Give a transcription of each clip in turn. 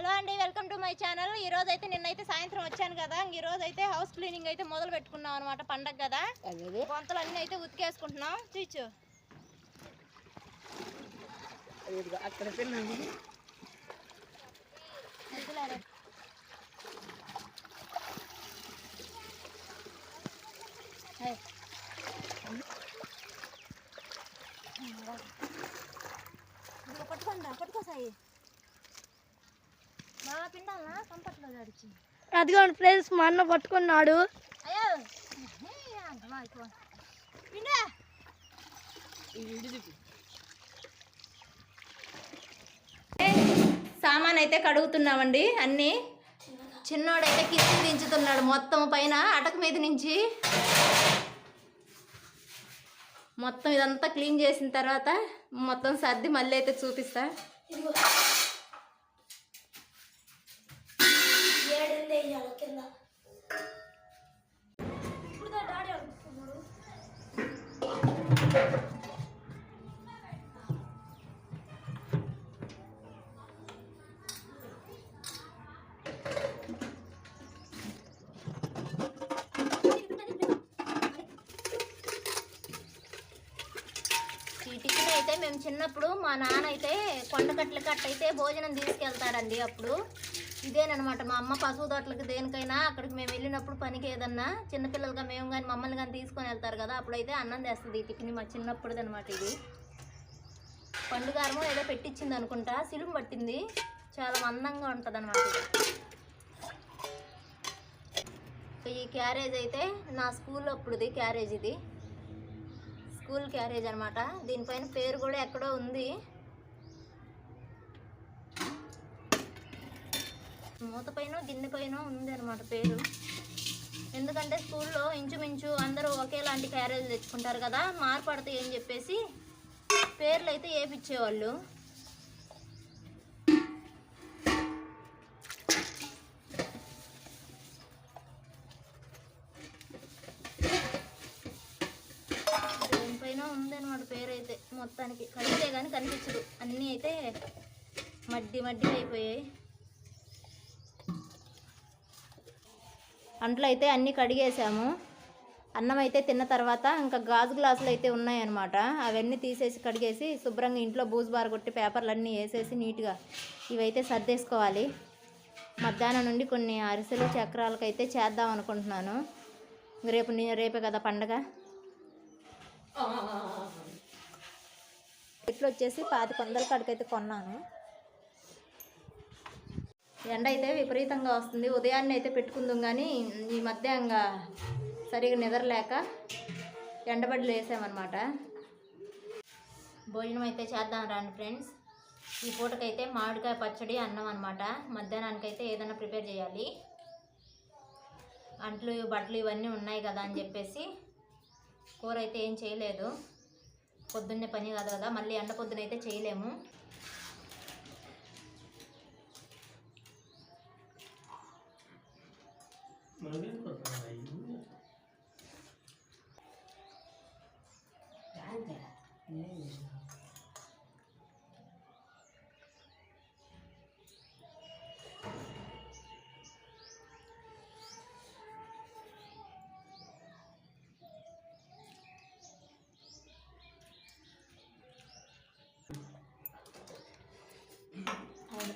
Hello అండి welcome to my channel. ఈ రోజు అయితే నిన్నైతే సాయంత్రం వచ్చాను కదా. ఈ రోజు అయితే హౌస్ క్లీనింగ్ అయితే మొదలు పెట్టుకున్నాం అనమాట పండగ కదా. బొంతలు అన్ని అయితే ఉతికేసుకుంటున్నాం. చూచు అక్కడ పట్టుకోండి పట్టుకో సాయి. అదిగోండి ఫ్రెండ్స్ మా అన్న పట్టుకున్నాడు. సామాన్ అయితే కడుగుతున్నామండి అన్నీ. చిన్నోడైతే కింద దించుతున్నాడు మొత్తం పైన అటక మీద నుంచి. మొత్తం ఇదంతా క్లీన్ చేసిన తర్వాత మొత్తం సర్ది మళ్ళీ అయితే చూపిస్తా. ఈ టిఫిన్ అయితే మేము చిన్నప్పుడు మా నాన్న అయితే కొండకట్ల కట్ట అయితే భోజనం తీసుకెళ్తాడండి అప్పుడు. ఇదేనమాట మా అమ్మ పశువు తోటలకు దేనికైనా అక్కడికి మేము వెళ్ళినప్పుడు పనికి ఏదన్నా చిన్నపిల్లలుగా మేము కానీ మమ్మల్ని కానీ తీసుకొని వెళ్తారు కదా అప్పుడైతే అన్నం తెస్తుంది ఈ టిఫిన్ మా చిన్నప్పుడుది అనమాట ఇది పండుగారము ఏదో పెట్టించింది అనుకుంటా సిలుము పట్టింది. చాలా మందంగా ఉంటుంది అనమాట ఈ క్యారేజ్ అయితే నా స్కూల్ అప్పుడుది క్యారేజ్ ఇది. స్కూల్ క్యారేజ్ అనమాట దీనిపైన పేరు కూడా ఎక్కడో ఉంది. మూత పైన గిన్నె పైన ఉంది అనమాట పేరు. ఎందుకంటే స్కూల్లో ఇంచుమించు అందరూ ఒకేలాంటి క్యారేజ్ తెచ్చుకుంటారు కదా మార్పడతాయి అని చెప్పేసి పేర్లు అయితే వేపించేవాళ్ళు దేనిపైన ఉందన్నమాట పేరు అయితే మొత్తానికి. కడిగితే కానీ కనిపించదు. అన్నీ అయితే మడ్డి మడ్డి అయిపోయాయి. అంట్లో అయితే అన్నీ కడిగేసాము. అన్నం అయితే తిన్న తర్వాత ఇంకా గాజు గ్లాసులు అయితే ఉన్నాయన్నమాట. అవన్నీ తీసేసి కడిగేసి శుభ్రంగా ఇంట్లో బూజు బార కొట్టి పేపర్లు అన్నీ వేసేసి నీట్గా ఇవైతే సర్దేసుకోవాలి. మధ్యాహ్నం నుండి కొన్ని అరిసెలు చక్రాలకైతే చేద్దాం అనుకుంటున్నాను. రేపు రేపే కదా పండగ. ఇట్లా వచ్చేసి పాతి వందల కాడికైతే కొన్నాను. ఎండ అయితే విపరీతంగా వస్తుంది. ఉదయాన్నే అయితే పెట్టుకుందాం కానీ ఈ మధ్య ఇంకా సరిగా నిద్రలేక ఎండబడి వేసామన్నమాట. భోజనం అయితే చేద్దాం రండి ఫ్రెండ్స్. ఈ పూటకైతే మామిడికాయ పచ్చడి అన్నం అనమాట మధ్యాహ్నానికైతే ఏదైనా ప్రిపేర్ చేయాలి. అంట్లు బట్టలు ఇవన్నీ ఉన్నాయి కదా అని చెప్పేసి కూర అయితే ఏం చేయలేదు. పొద్దున్నే పని కాదు కదా మళ్ళీ ఎండ పొద్దున అయితే చేయలేము.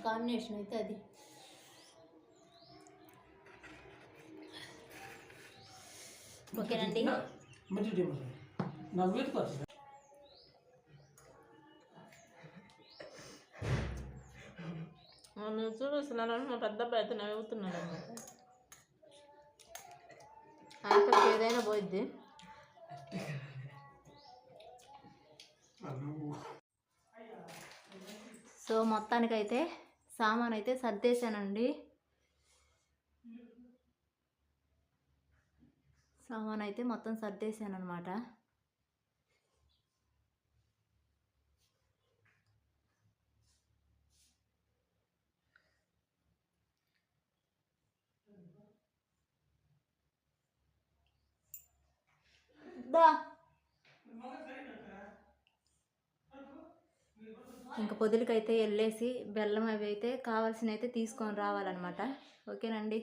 కాంబినేషన్ అయితే అది ఓకేనండి నువ్వు చూపిస్తున్నాను మా పెద్ద అబ్బాయి అయితే నవ్వుతున్నాడు అనమాట ఆఖరికి ఏదైనా పోయిద్ది. సో మొత్తానికైతే సామాన్ అయితే సర్దేశానండి. సామాన్ అయితే మొత్తం సర్దేశాను అనమాట దా ఇంకా పొదులకైతే వెళ్ళేసి బెల్లం అవి అయితే కావాల్సినవి అయితే తీసుకొని రావాలన్నమాట. ఓకేనండి.